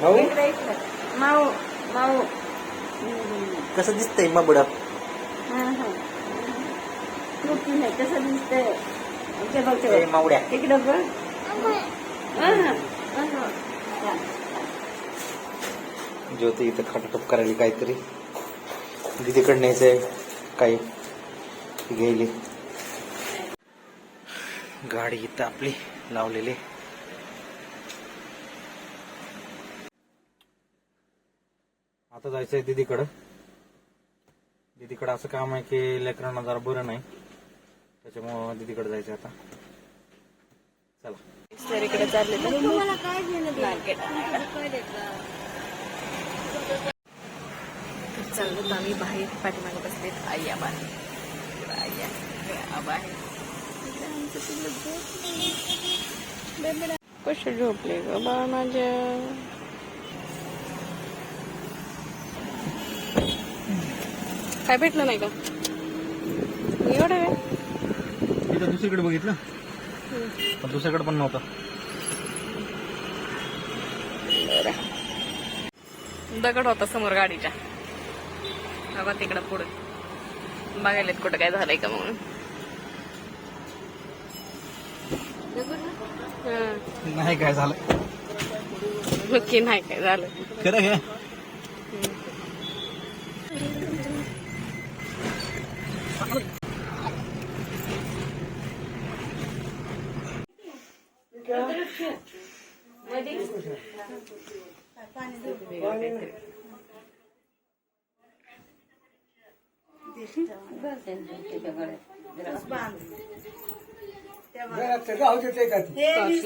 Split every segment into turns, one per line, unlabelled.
भाऊ
माऊ माऊ
कसं दिसतंय माबड?
नाही कसं दिसतंय? ते बघ ते बघ.
मावड्या.
इकडं बघ. हा, हा.
ज्योती इथं खटाटप करायला काहीतरी. दीदीकडे न्यायचंय काही. घ्यायली गाडी इथं आपली लावलेली. आता जायचंय दीदीकडं. दीदीकडं असं काम आहे की लेकरांना जरा बरं नाही. त्याच्यामुळं दीदीकडे जायचं आता. चला.
इकडे चालले आम्ही बाहेर पाठीमागे बसलेत आई आई बेबडा. कसे झोपले ग बाळ माझ्या काय भेटलं नाही का एवढं वेळ
दुसरीकडे बघितलं? पण दुसरीकडे पण नव्हतं.
दगड होता समोर गाडीच्या. बघा तिकडं पुढे. बघायला कुठं काय झालंय का म्हणून.
नाही काय झालं.
नक्की नाही काय झालं.
खरं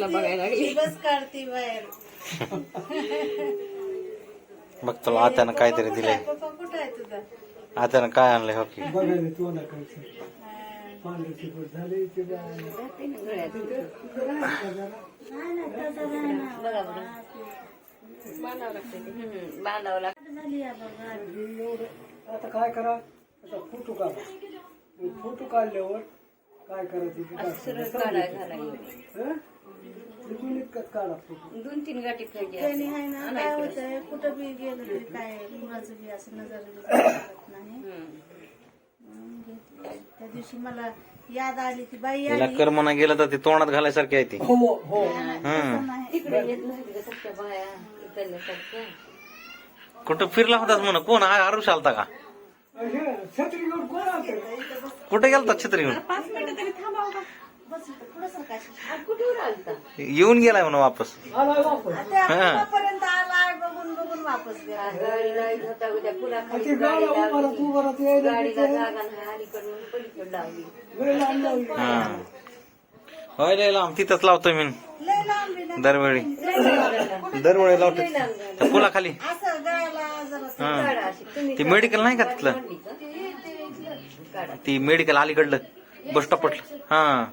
बघायला लागली.
बस काढते बाहेर.
बघ तुला आत्यानं काहीतरी दिलंय.
पप्पा कुठं आहे तुझा?
आत्यानं काय आणलंय हॉकी
बांधावं लागतं
आता काय करा? आता फोटो काढा. फोटो काढल्यावर काय करायचं काढा
दोन तीन गाठी पाहिजे
त्यांनी आहे ना काय होतंय कुठं बी गेलं तरी काय कुणाचं बी असं नजर लागत नाही. त्या दिवशी मला याद आली ती बाई
तिला
आली.
कर म्हणा गेलं तर ती तोंडात घालायसारखी आहे ती.
हो हो.
हम्म
नाही.
कुठं फिरला होताच म्हणा कोण? आ- आरुष आलता का?
हे छत्री घेऊन कोण आलं
कुठे गेलता छत्री घेऊन
पाच मिनिटं तरी थांबावं का बस इथं, पुढं सरकायचं
येऊन गेलाय म्हणा वापस.
आला वापस.
हा.
पर्यंत आलाय बघून बघून वापस गेला.
लावली
हा. होय लय लांब. तिथंच लावतोय मी. दरवेळी. दरवेळी लावतो
जरा
हा. ती मेडिकल नाही का तिथलं? ती मेडिकल अलीकडलं. बस स्टॉप हा.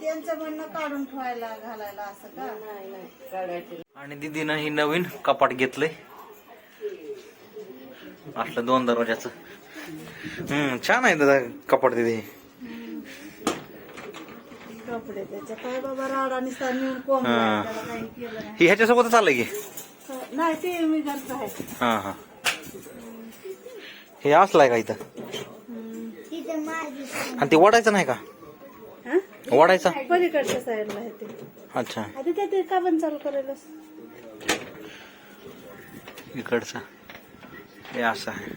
त्यांचं म्हणणं काढून ठेवायला घालायला असं का?
आणि दीदीनं ही नवीन कपाट घेतलंय. असलं दोन दरवाजाचं. हम्म छान आहे दादा कपाट दिदी.
कपडे त्याच्या काय बाबा राडा निसा नेऊन कोंब
हा.
त्याला काही केलं नाही.
ही ह्याच्यासोबतच आलंय की?
नाही ते मी घरचं आहे.
हा हा. हे असलाय का इथं? आणि ते ओढायचं नाही का? ओढायचा?
पलीकडच्या साईडला आहे ते.
अच्छा.
आधी ते ते का पण चालू करायला
इकडचा. हे असं आहे.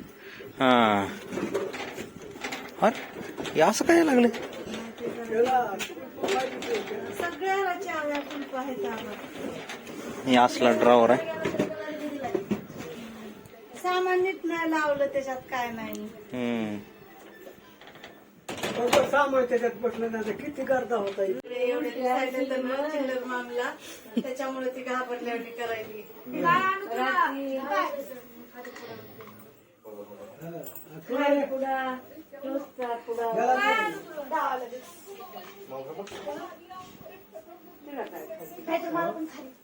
हा. अरे हे असं काय लागलं
कुलप
हे असला ड्रॉवर आहे.
सामान नीट नाही लावलं त्याच्यात काय नाही.
हम्म.
बरोबर सामान त्याच्यात बसलं नाही. किती गर्दा होता
एवढे दिवसाचे तर मग चिल्लर त्याच्यामुळे ती घाबरल्यावरती करायली.
पुडा नुसता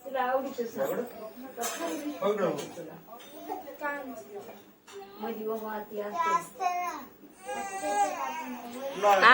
तुला आवडीच मध्ये बाबा ती असते. 啊